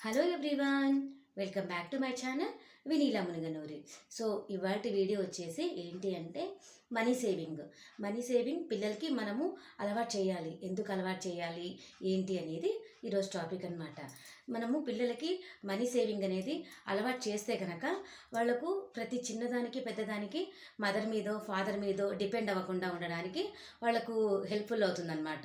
Hello everyone welcome back to my channel Vinila Munaganuri so ఇవాళ video వచ్చేసి ఏంటి అంటే మనీ సేవింగ్ మనీ సేవింగ్ పిల్లలకి మనము అలవాటు చేయాలి. ఎందుకు అలవాటు చేయాలి? ఏంటి అనేది ఈరోజు టాపిక్ అన్నమాట. మనము పిల్లలకి మనీ సేవింగ్ అనేది అలవాటు చేస్తే కనుక వాళ్ళకు ప్రతి చిన్నదానికి పెద్దదానికి మదర్ మీదో ఫాదర్ మీదో డిపెండ్ అవ్వకుండా ఉండడానికి వాళ్ళకు హెల్ప్ఫుల్ అవుతుందన్నమాట.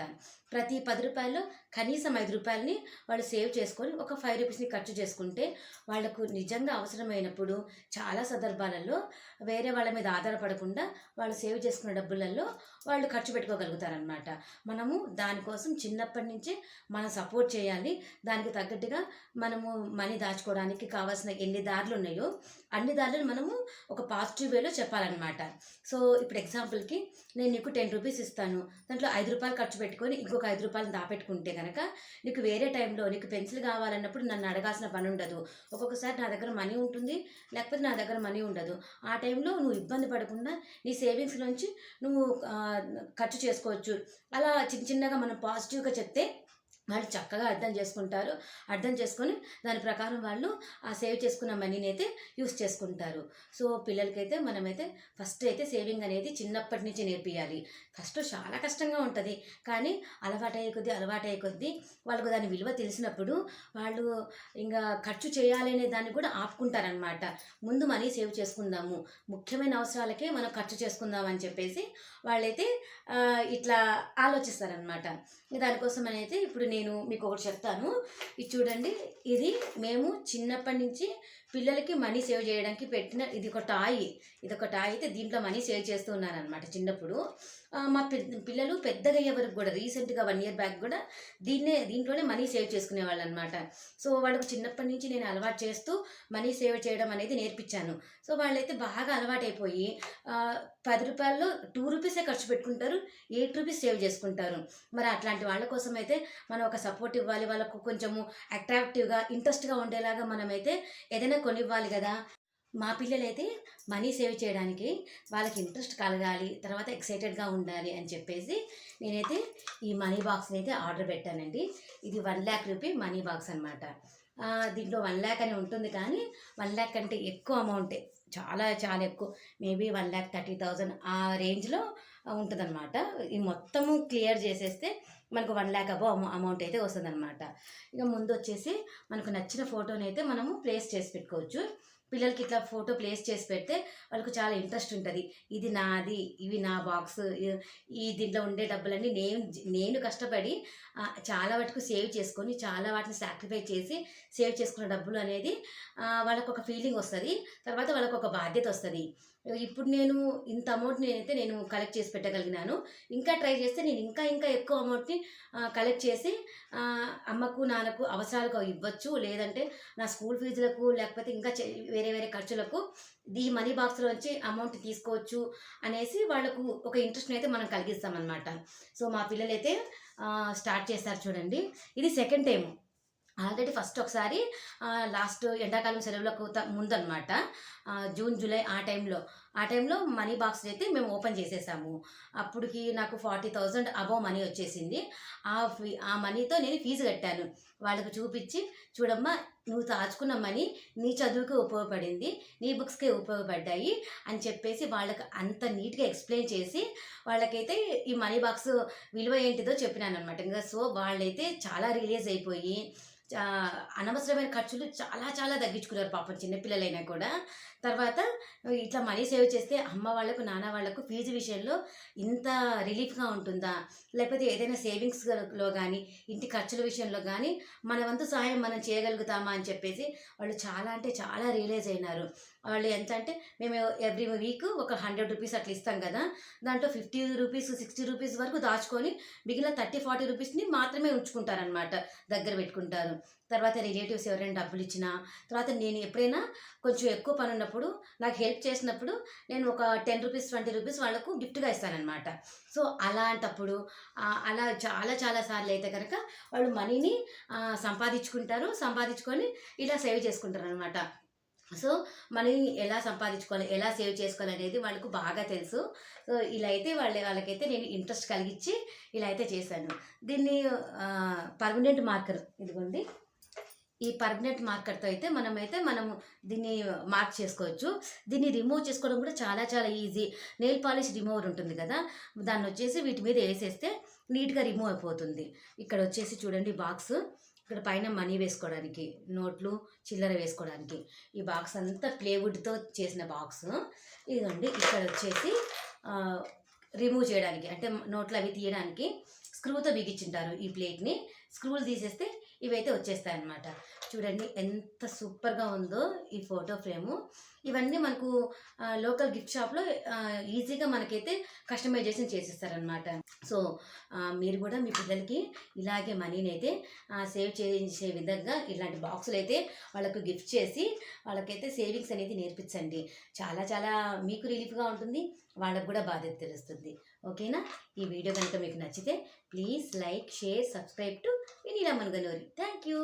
ప్రతి పది రూపాయల్లో కనీసం ఐదు రూపాయలని వాళ్ళు సేవ్ చేసుకొని ఒక ఫైవ్ రూపీస్ని ఖర్చు చేసుకుంటే వాళ్ళకు నిజంగా అవసరమైనప్పుడు చాలా సందర్భాలలో వేరే వాళ్ళ మీద ఆధారపడకుండా వాళ్ళు సేవ్ చేసుకున్న డబ్బులలో వాళ్ళు ఖర్చు పెట్టుకోగలుగుతారనమాట మనము దానికోసం చిన్నప్పటి నుంచే మన సపోర్ట్ చేయాలి. దానికి తగ్గట్టుగా మనము మనీ దాచుకోవడానికి కావాల్సిన ఎన్ని దారులు ఉన్నాయో అన్ని దారులను మనము ఒక పాజిటివ్ వేలో చెప్పాలన్నమాట. సో ఇప్పుడు ఎగ్జాంపుల్కి నేను నీకు టెన్ రూపీస్ ఇస్తాను. దాంట్లో ఐదు రూపాయలు ఖర్చు పెట్టుకొని ఇంకొక ఐదు రూపాయలు దాపెట్టుకుంటే కనుక నీకు వేరే టైంలో నీకు పెన్సిల్ కావాలన్నప్పుడు నన్ను అడగాల్సిన పని ఉండదు. ఒక్కొక్కసారి నా దగ్గర మనీ ఉంటుంది లేకపోతే నా దగ్గర మనీ ఉండదు. ఆ టైంలో నువ్వు ఇబ్బంది పడకుండా నీ సేవింగ్స్ నుంచి నువ్వు ఖర్చు చేసుకోవచ్చు. అలా చిన్న చిన్నగా మనం పాజిటివ్గా చెప్తే వాళ్ళు చక్కగా అర్థం చేసుకుంటారు. అర్థం చేసుకొని దాని ప్రకారం వాళ్ళు ఆ సేవ్ చేసుకున్న మనీని అయితే యూస్ చేసుకుంటారు. సో పిల్లలకైతే మనమైతే ఫస్ట్ అయితే సేవింగ్ అనేది చిన్నప్పటి నుంచి నేర్పియాలి. ఫస్ట్ చాలా కష్టంగా ఉంటుంది. కానీ అలవాటయ్యే కొద్దీ అలవాటయ్యే కొద్దీ వాళ్ళకు దాని విలువ తెలిసినప్పుడు వాళ్ళు ఇంకా ఖర్చు చేయాలనే దాన్ని కూడా ఆపుకుంటారనమాట ముందు మనీ సేవ్ చేసుకుందాము. ముఖ్యమైన అవసరాలకే మనం ఖర్చు చేసుకుందాం అని చెప్పేసి వాళ్ళైతే ఇట్లా ఆలోచిస్తారనమాట దానికోసం అయితే ఇప్పుడు నేను మీకు ఒకటి చెప్తాను. ఇది చూడండి. ఇది మేము చిన్నప్పటి నుంచి పిల్లలకి మనీ సేవ్ చేయడానికి పెట్టిన ఇది ఒక టాయ్. ఇది ఒక టాయ్ అయితే దీంట్లో మనీ సేవ్ చేస్తూ ఉన్నారనమాట చిన్నప్పుడు. మా పిల్లలు పెద్దగా అయ్యే వరకు కూడా రీసెంట్గా వన్ ఇయర్ బ్యాక్ కూడా దీన్నే దీంట్లోనే మనీ సేవ్ చేసుకునేవాళ్ళు అనమాట సో వాళ్ళకు చిన్నప్పటి నుంచి నేను అలవాటు చేస్తూ మనీ సేవ్ చేయడం అనేది నేర్పించాను. సో వాళ్ళైతే బాగా అలవాటైపోయి పది రూపాయల్లో టూ రూపీసే ఖర్చు పెట్టుకుంటారు ఎయిట్ రూపీస్ సేవ్ చేసుకుంటారు. మరి అట్లాంటి వాళ్ళ కోసం అయితే మనం ఒక సపోర్ట్ ఇవ్వాలి. వాళ్ళకు కొంచెము అట్రాక్టివ్గా ఇంట్రెస్ట్గా ఉండేలాగా మనమైతే ఏదైనా కొనివ్వాలి కదా. మా పిల్లలైతే మనీ సేవ్ చేయడానికి వాళ్ళకి ఇంట్రెస్ట్ కలగాలి తర్వాత ఎక్సైటెడ్గా ఉండాలి అని చెప్పేసి నేనైతే ఈ మనీ బాక్స్ని అయితే ఆర్డర్ పెట్టానండి. ఇది one lakh rupee money box అనమాట దీంట్లో వన్ ల్యాక్ అని ఉంటుంది కానీ వన్ ల్యాక్ కంటే ఎక్కువ అమౌంటే. చాలా చాలా ఎక్కువ. Maybe one lakh thirty thousand ఆ రేంజ్లో ఉంటుందన్నమాట. ఈ మొత్తము క్లియర్ చేసేస్తే మనకు వన్ ల్యాక్ అబో అమౌంట్ అయితే వస్తుందన్నమాట. ఇక ముందు వచ్చేసి మనకు నచ్చిన ఫోటోని అయితే మనము ప్లేస్ చేసి పెట్టుకోవచ్చు. పిల్లలకి ఇట్లా ఫోటో ప్లేస్ చేసి పెడితే వాళ్ళకు చాలా ఇంట్రెస్ట్ ఉంటుంది. ఇది నాది ఇవి నా బాక్స్ ఈ దీంట్లో ఉండే డబ్బులన్నీ నేను నేను కష్టపడి చాలా వాటికి సేవ్ చేసుకొని చాలా వాటిని సాక్రిఫై చేసి సేవ్ చేసుకున్న డబ్బులు అనేది వాళ్ళకు ఒక ఫీలింగ్ వస్తుంది. తర్వాత వాళ్ళకు ఒక బాధ్యత వస్తుంది. ఇప్పుడు నేను ఇంత అమౌంట్ నేనైతే నేను కలెక్ట్ చేసి పెట్టగలిగినాను. ఇంకా ట్రై చేస్తే నేను ఇంకా ఇంకా ఎక్కువ అమౌంట్ని కలెక్ట్ చేసి అమ్మకు నాన్నకు అవసరాలకు ఇవ్వచ్చు. లేదంటే నా స్కూల్ ఫీజులకు లేకపోతే ఇంకా చే- వేరే వేరే ఖర్చులకు ఈ మనీ బాక్స్లోంచి అమౌంట్ తీసుకోవచ్చు అనేసి వాళ్ళకు ఒక ఇంట్రెస్ట్ని అయితే మనం కలిగిస్తామన్నమాట సో మా పిల్లలైతే స్టార్ట్ చేస్తారు చూడండి. ఇది సెకండ్ టైము ఆల్రెడీ ఫస్ట్ ఒకసారి లాస్ట్ ఎండాకాలం సెలవులకు ముందనమాట జూన్ జూలై ఆ టైంలో. ఆ టైంలో మనీ బాక్స్ అయితే మేము ఓపెన్ చేసేసాము. అప్పటికి నాకు ఫార్టీ థౌజండ్ అబవ్ మనీ వచ్చేసింది. ఆ ఫీ ఆ మనీతో నేను ఫీజు కట్టాను. వాళ్ళకు చూపించి చూడమ్మా నువ్వు దాచుకున్న మనీ నీ చదువుకి ఉపయోగపడింది నీ బుక్స్కే ఉపయోగపడ్డాయి అని చెప్పేసి వాళ్ళకి అంత నీట్గా ఎక్స్ప్లెయిన్ చేసి వాళ్ళకైతే ఈ మనీ బాక్స్ విలువ ఏంటిదో చెప్పినాను అనమాట ఇంకా సో వాళ్ళైతే చాలా రిలీజ్ అయిపోయి అనవసరమైన ఖర్చులు చాలా చాలా తగ్గించుకున్నారు పాపం చిన్నపిల్లలైనా కూడా. తర్వాత ఇట్లా మనీ సేవ్ చేస్తే అమ్మ వాళ్ళకు నాన్న వాళ్ళకు ఫీజు విషయంలో ఇంత రిలీఫ్గా ఉంటుందా? లేకపోతే ఏదైనా సేవింగ్స్లో కానీ ఇంటి ఖర్చుల విషయంలో కానీ మన వంతు సహాయం మనం చేయగలుగుతామా? అని చెప్పేసి వాళ్ళు చాలా అంటే చాలా రియలైజ్ అయినారు. వాళ్ళు ఎంత అంటే మేము ఎవ్రీ వీక్ ఒక హండ్రెడ్ రూపీస్ అట్లా ఇస్తాం కదా దాంట్లో ఫిఫ్టీ రూపీస్ సిక్స్టీ రూపీస్ వరకు దాచుకొని మిగిలిన థర్టీ ఫార్టీ రూపీస్ని మాత్రమే ఉంచుకుంటారనమాట దగ్గర పెట్టుకుంటారు. తర్వాత రిలేటివ్స్ ఎవరైనా డబ్బులు ఇచ్చినా తర్వాత నేను ఎప్పుడైనా కొంచెం ఎక్కువ పని ఉన్నప్పుడు నాకు హెల్ప్ చేసినప్పుడు నేను ఒక టెన్ రూపీస్ ట్వంటీ రూపీస్ వాళ్ళకు గిఫ్ట్గా ఇస్తానన్నమాట. సో అలాంటప్పుడు అలా చాలా చాలా సార్లు అయితే కనుక వాళ్ళు మనీని సంపాదించుకుంటారు సంపాదించుకొని ఇలా సేవ్ చేసుకుంటారు అనమాట సో మనీ ఎలా సంపాదించుకోవాలి ఎలా సేవ్ చేసుకోవాలి అనేది వాళ్ళకు బాగా తెలుసు. సో ఇలా అయితే వాళ్ళ వాళ్ళకైతే నేను ఇంట్రెస్ట్ కలిగించి ఇలా అయితే చేశాను. దీన్ని పర్మనెంట్ మార్కర్ ఇదిగోండి. ఈ పర్మనెంట్ మార్కర్తో అయితే మనమైతే మనము దీన్ని మార్క్ చేసుకోవచ్చు. దీన్ని రిమూవ్ చేసుకోవడం కూడా చాలా చాలా ఈజీ. నెయిల్ పాలిష్ రిమూవర్ ఉంటుంది కదా దాన్ని వచ్చేసి వీటి మీద వేసేస్తే నీట్గా రిమూవ్ అయిపోతుంది. ఇక్కడ వచ్చేసి చూడండి బాక్స్. ఇక్కడ పైన మనీ వేసుకోవడానికి నోట్లు చిల్లర వేసుకోవడానికి. ఈ బాక్స్ అంతా ప్లేవుడ్తో చేసిన బాక్స్ ఇదిగోండి ఇక్కడ వచ్చేసి రిమూవ్ చేయడానికి అంటే నోట్లు అవి తీయడానికి స్క్రూతో బిగించుంటారు ఈ ప్లేట్ని స్క్రూలు తీసేస్తే ఇవైతే వచ్చేస్తాయి అన్నమాట చూడండి ఎంత సూపర్గా ఉందో ఈ ఫోటో ఫ్రేము ఇవన్నీ మనకు లోకల్ గిఫ్ట్ షాప్లో ఈజీగా మనకైతే కస్టమైజేషన్ చేసిస్తారనమాట సో మీరు కూడా మీ పిల్లలకి ఇలాగే మనీని అయితే సేవ్ చేసే విధంగా ఇలాంటి బాక్సులు అయితే వాళ్ళకు గిఫ్ట్ చేసి వాళ్ళకైతే సేవింగ్స్ అనేది నేర్పించండి. చాలా చాలా మీకు రిలీఫ్గా ఉంటుంది వాళ్ళకు కూడా బాధ్యత తెలుస్తుంది. ఓకేనా? ఈ వీడియో కనుక మీకు నచ్చితే please like share subscribe to Vinila Munaganuri. Thank you